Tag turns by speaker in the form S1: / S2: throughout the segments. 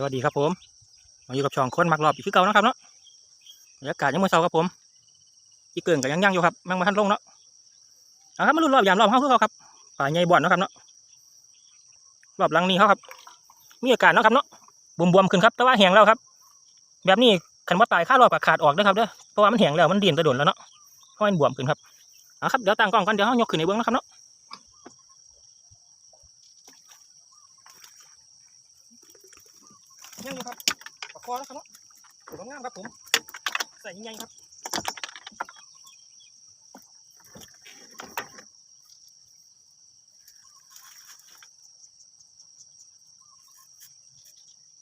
S1: สวัสดีครับผมมาอยู่กับช่องคนมักรอบอีกคือเก่านะครับเนาะบรรยากาศยังมือเช้าครับผมอีเกิงกับยังยังอยู่ครับแมงมาทันลงเนาะเอาครับมาลุ้นรอบยามรอบเข้าคือเขาครับป่าใหญ่บ่อนเนาะครับเนาะรอบหลังนี้เขาครับ มีอากาศเนาะครับเนาะบวมๆขึ้นครับ แต่ว่าแห้งแล้วครับ แบบนี้ขันว่าตายค่ารอบกับขาดออกเด้ครับเด้อเพราะว่ามันแห้งแล้วมันดิ่นตะโดนแล้วเนาะเพราะมันบวมขึ้นครับเอาครับเดี๋ยวตั้งกล้องก่อนเดี๋ยวเขายกขึ้นในเบื้องนะครับเนาะ ยังอยู่ครับปากคอแล้วครับเนาะสวยงามครับผม ใส่ยังไงครับ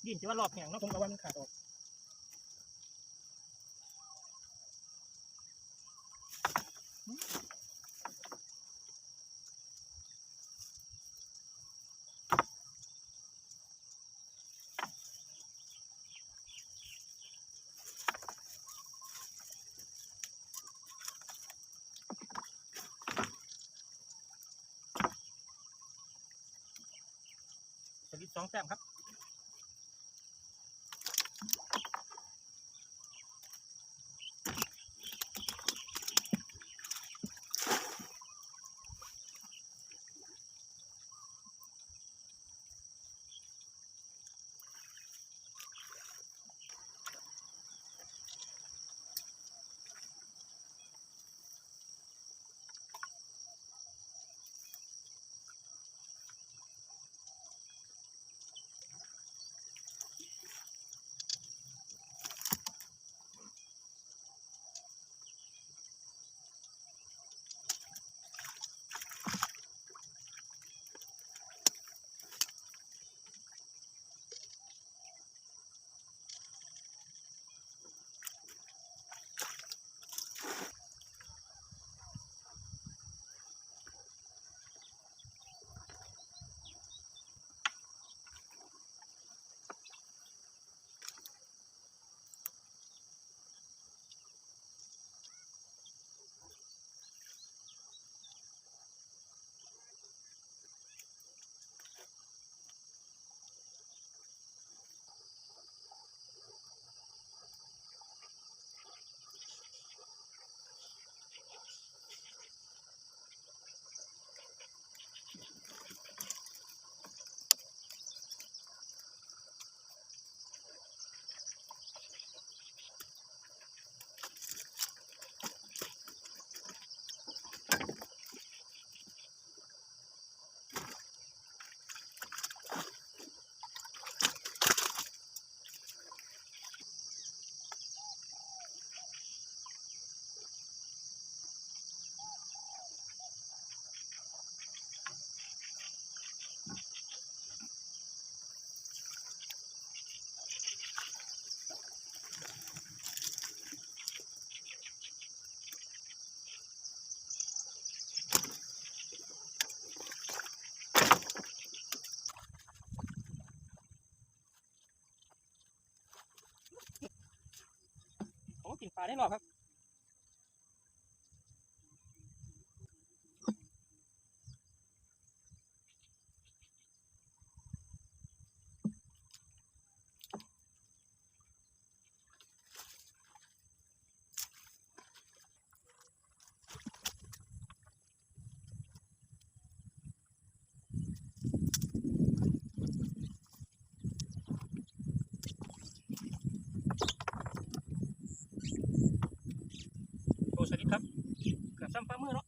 S1: ดินจะว่ารอบแห้งเนาะผมกะว่ามันขาดออก สองแต้มครับ ผมก็กินปลาได้หรอกครับ โอ้สวัสดีครับเกือบซ้ำปลามือเนาะ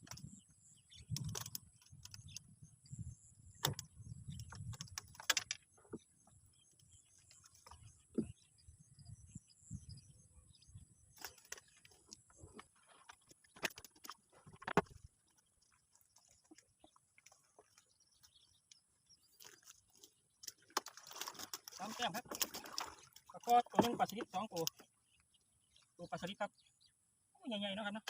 S1: สามแต้มครับแล้วก็ตัวนึงปลาสลิดสองตัวตัวปลาสลิดครับใหญ่ๆนะครับนะ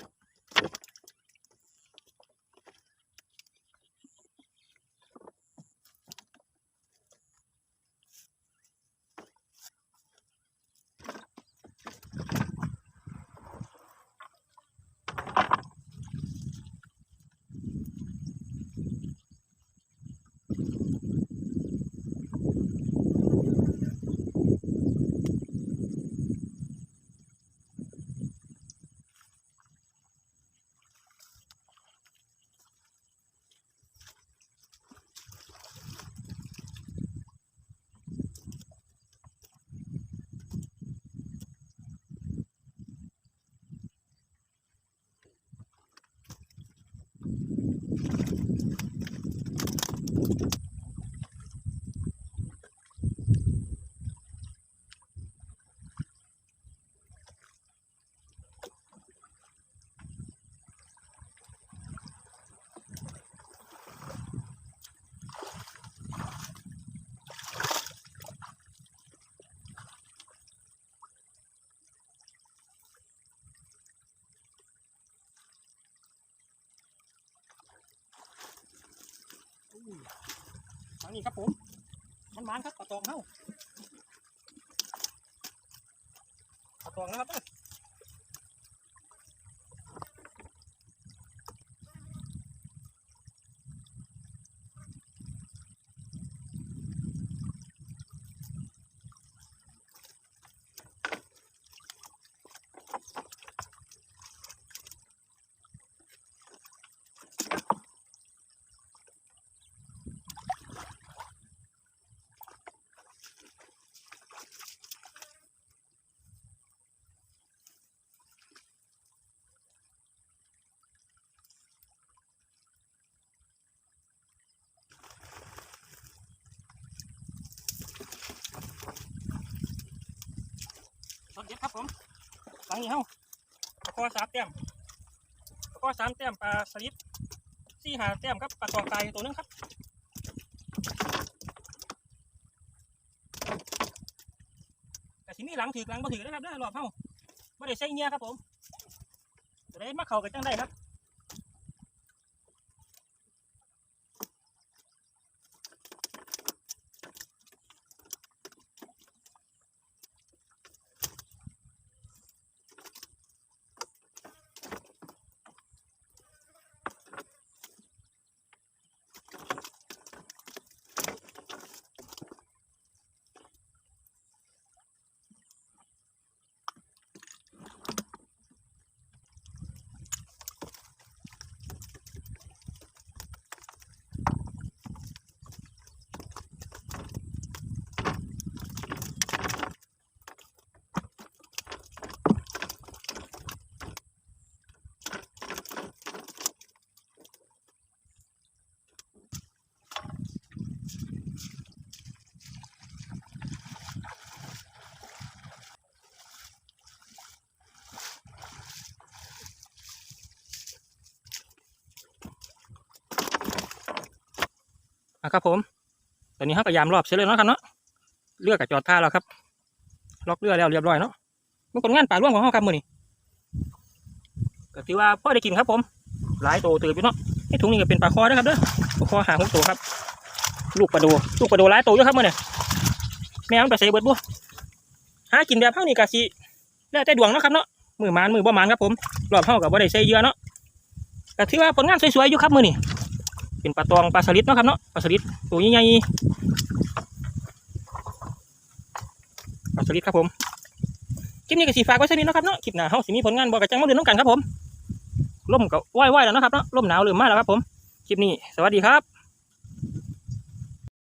S1: ทางนี้ครับผม มันมันครับปลาตองเฮ้าปลาตองนะครับ เด็ดครับผมหลังนี้เฮาตะกอสามแต้มตะกอสามแต้มปลาสลิดสี่หาแต้มครับปลาตอกไก่ตัวนึงครับแต่ทีนี้หลังถือหลังบ่ถือนะครับได้อรอบเฮาไม่ได้ใส่เงี้ยครับผมจะได้มาเข่ากันจังได้ครับ อะครับผม ตอนนี้เขาก็ยามรอบเสร็จเลยเนาะครับเนาะเรือกับจอดท่าแล้วครับ ล็อกเรือแล้วเรียบร้อยเนาะมันผลงานป่าร่วงของเขาครับมือนี้ก็ถือว่าพ่อได้กินครับผม หลายโตตื่นอยู่เนาะไอ้ถุงนี้ก็เป็นปลาคอนะครับเด้อปลาคอหางหกตัวครับ ลูกปลาโดลูกปลาโดหลายโตเยอะครับมือนี้แมวมันไปใส่เบิดบัวหากินแบบเท่านี้กะสิแล้วแต่ดวงเนาะครับเนาะมือมานมือบ่มานครับผมรอบเท่ากับบ่ได้ใส่เยอะเนาะก็ถือว่าผลงานสวยๆอยู่ครับมือนี้ เป็นปลาตองปลาสลิดเนาะครับเนาะปลาสลิดตัวใหญ่ๆปลาสลิดครับผมคลิปนี้ก็สีฟ้ากไว้สักนิดเนาะครับเนาะคลิปหน้าเฮาสิมีผลงานบอกกระจังมาเดือนน้องกันครับผมล่มก็ว่ายๆแล้วเนาะครับเนาะล่มหนาวเริ่มมาแล้วครับผมคลิปนี้สวัสดีครับ